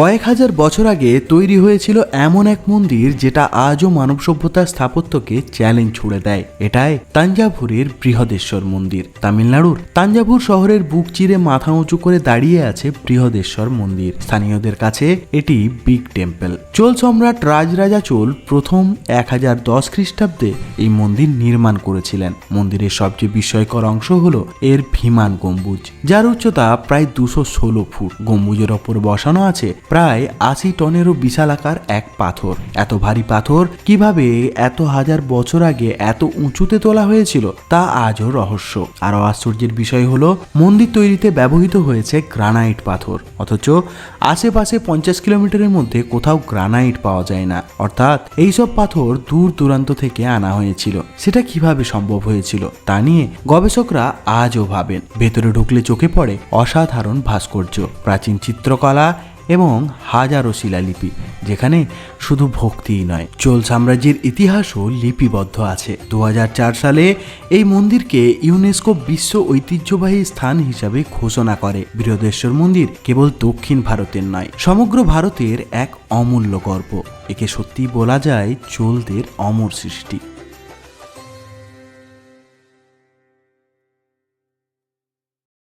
কয়েক হাজার বছর আগে তৈরি হয়েছিল এমন এক মন্দির যেটা আজও মানব সভ্যতার স্থাপত্যকে চ্যালেঞ্জ ছুড়ে দেয়। এটাই তাঞ্জাভুরের বৃহদেশ্বর মন্দির। তামিলনাড়ুর তাঞ্জাভুর শহরের বুক চিরে মাথা উঁচু করে দাঁড়িয়ে আছে বৃহদেশ্বর মন্দির। স্থানীয়দের কাছে এটি বিগ টেম্পল। চোল সম্রাট রাজরাজা চোল প্রথম এক হাজার দশ খ্রিস্টাব্দে এই মন্দির নির্মাণ করেছিলেন। মন্দিরের সবচেয়ে বিস্ময়কর অংশ হলো এর ভিমান গম্বুজ। যার উচ্চতা প্রায় দুশো ষোলো ফুট। গম্বুজের ওপর বসানো আছে প্রায় আশি টনেরও বিশালাকার এক পাথর। এত ভারী পাথর কীভাবে এত হাজার বছর আগে এত উঁচুতে তোলা হয়েছিল তা আজও রহস্য। আরও আশ্চর্যের বিষয় হলো, মন্দির তৈরিতে ব্যবহৃত হয়েছে গ্রানাইট পাথর। অথচ আশেপাশে পঞ্চাশ কিলোমিটারের মধ্যে কোথাও গ্রানাইট পাওয়া যায় না। অর্থাৎ এইসব পাথর দূর দূরান্ত থেকে আনা হয়েছিল। সেটা কীভাবে সম্ভব হয়েছিল তা নিয়ে গবেষকরা আজও ভাবেন। ভেতরে ঢুকলে চোখে পড়ে অসাধারণ ভাস্কর্য। প্রাচীন চিত্রকলা এবং হাজারো শিলালিপি, যেখানে শুধু ভক্তিই নয়, চোল সাম্রাজ্যের ইতিহাসও লিপিবদ্ধ আছে। দু হাজার চার সালে এই মন্দিরকে ইউনেস্কো বিশ্ব ঐতিহ্যবাহী স্থান হিসাবে ঘোষণা করে। বৃহদেশ্বর মন্দির কেবল দক্ষিণ ভারতের নয়, সমগ্র ভারতের এক অমূল্য গর্ব। একে সত্যি বলা যায় চোলদের অমর সৃষ্টি।